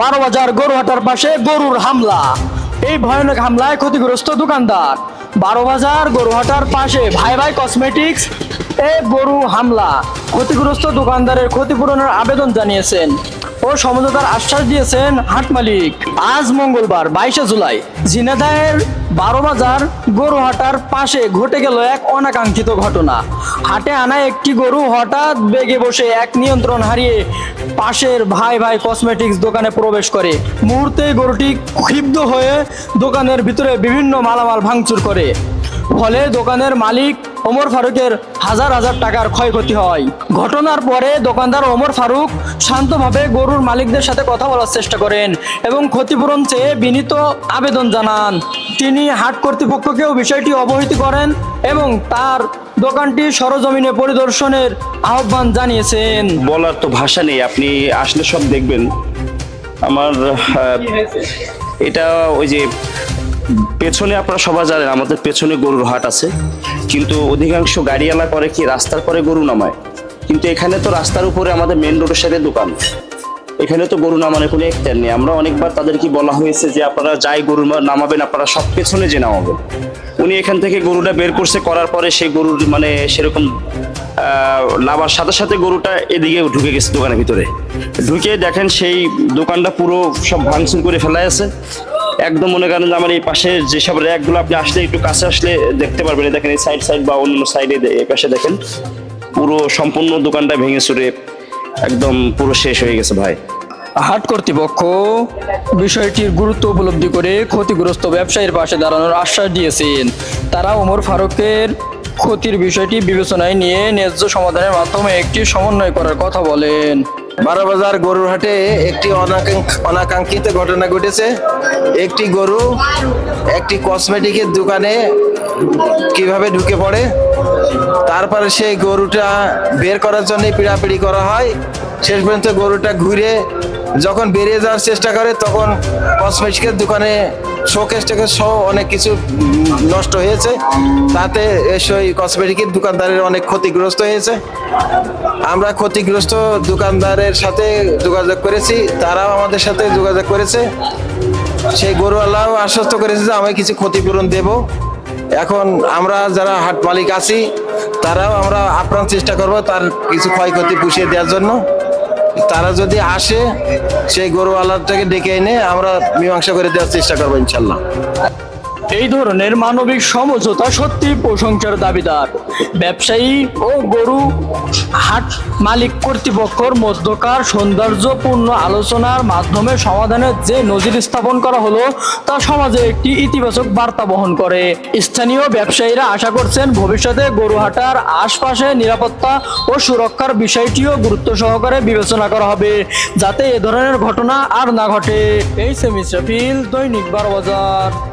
বারো বাজার গরুহাটার পাশে গরুর হামলা। এই ভয়ানক হামলায় ক্ষতিগ্রস্ত দোকানদার। বারো বাজার গরুহাটার পাশে ভাই ভাই কসমেটিক্স এ গরু হামলা। ক্ষতিগ্রস্ত দোকানদারের ক্ষতিপূরণের আবেদন জানিয়েছেন। ও সমঝোতার আশ্বাস দিয়েছেন হাট মালিক। আজ মঙ্গলবার, বাইশে জুলাই। ঝিনাদায়ের বারো বাজার গরুহাটার পাশে ঘটে গেল এক অনাকাঙ্ক্ষিত ঘটনা। হাটে আনা একটি গরু হঠাৎ বেগে বসে এক নিয়ন্ত্রণ হারিয়ে পাশের ভাই ভাই কসমেটিক্স দোকানে প্রবেশ করে। মুহূর্তে গরুটি ক্ষিপ্ত হয়ে দোকানের ভিতরে বিভিন্ন মালামাল ভাঙচুর করে। ফলে দোকানের মালিক ওমর ফারুকের হাজার হাজার টাকার ক্ষয়ক্ষতি হয়। ঘটনার পরে দোকানদার ওমর ফারুক শান্তভাবে গরুর মালিকদের সাথে কথা বলার চেষ্টা করেন এবং ক্ষতিপূরণ চেয়ে বিনীত আবেদন জানান। তিনি হাট কর্তৃপক্ষকেও বিষয়টি অবহিত করেন এবং তার দোকানটি সরজমিনে পরিদর্শনের আহ্বান জানিয়েছেন। বলার তো ভাষা নেই আপনি আসলে সব দেখবেন। আমার এটা ওই যে পেছনে আপনারা সবাই জানেন, আমাদের পেছনে গরুর হাট আছে। কিন্তু অধিকাংশ গাড়িওয়ালা করে কি, রাস্তার পরে গরু নামায়? কিন্তু এখানে তো রাস্তার উপরে আমাদের মেন রোডের সাথে দোকান। এখানে তো গরু নামানোর কোনো একটার নেই। আমরা অনেকবার তাদেরকে বলা হয়েছে যে, আপনারা যাই গরু নামাবেন, আপনারা সব পেছনে যে নামাবেন। উনি এখান থেকে গরুটা বের করছে, করার পরে সেই গরুর মানে সেরকম নামার সাথে সাথে গরুটা এদিকে ঢুকে গেছে দোকানের ভিতরে। ঢুকে দেখেন সেই দোকানটা পুরো সব ভাঙচুর করে ফেলা আছে। একদম মনে করেন যে আমার এই পাশে যেসব র্যাকগুলো আপনি আসলে একটু কাছে আসলে দেখতে পারবেন দেখেন এই সাইড সাইড বা অন্য সাইডে এই পাশে দেখেন, পুরো সম্পূর্ণ দোকানটা ভেঙে চুরে একদম পুরো শেষ হয়ে গেছে ভাই। হাট কর্তৃপক্ষ বিষয়টির গুরুত্ব উপলব্ধি করে ক্ষতিগ্রস্ত ব্যবসায়ীর পাশে দাঁড়ানোর আশ্বাস দিয়েছেন। তারা ওমর ফারুকের ক্ষতির বিষয়টি বিবেচনায় নিয়ে ন্যায্য সমাধানের মাধ্যমে একটি সমন্বয় করার কথা বলেন। বারোবাজার গরুর হাটে একটি অনাকাঙ্ক- অনাকাঙ্ক্ষিত ঘটনা ঘটেছে। একটি গরু একটি কসমেটিকের দোকানে কীভাবে ঢুকে পড়ে, তারপরে সেই গরুটা বের করার জন্য পিড়াপিড়ি করা হয়। শেষ পর্যন্ত গরুটা ঘুরে যখন বেরিয়ে যাওয়ার চেষ্টা করে, তখন কসমেটিকের দোকানে শোকেস টেকেস সহ অনেক কিছু নষ্ট হয়েছে। তাতে সেই কসমেটিকের দোকানদারের অনেক ক্ষতিগ্রস্ত হয়েছে। আমরা ক্ষতিগ্রস্ত দোকানদারের সাথে যোগাযোগ করেছি, তারাও আমাদের সাথে যোগাযোগ করেছে। সেই গরুওয়ালাও আশ্বস্ত করেছে যে, আমি কিছু ক্ষতিপূরণ দেব। এখন আমরা যারা হাট মালিক আছি, তারাও আমরা আপ্রাণ চেষ্টা করব তার কিছু ক্ষয়ক্ষতি পুষিয়ে দেওয়ার জন্য। তারা যদি আসে, সেই গরুওয়ালাটাকে ডেকে এনে আমরা মীমাংসা করে দেওয়ার চেষ্টা করব ইনশাল্লাহ। এই ধরনের মানবিক সমঝোতা সত্যি প্রশংসার দাবিদার। ব্যবসায়ী ও গরু হাট মালিক কর্তৃপক্ষর মধ্যকার সৌন্দর্যপূর্ণ আলোচনার মাধ্যমে সমাধানের যে নজির স্থাপন করা হলো, তা সমাজে একটি ইতিবাচক বার্তা বহন করে। স্থানীয় ব্যবসায়ীরা আশা করছেন ভবিষ্যতে গরুহাটার আশপাশে নিরাপত্তা ও সুরক্ষার বিষয়টিও গুরুত্ব সহকারে বিবেচনা করা হবে, যাতে এ ধরনের ঘটনা আর না ঘটে। এই সেমিস্টাফিল দৈনিক বারো বাজার।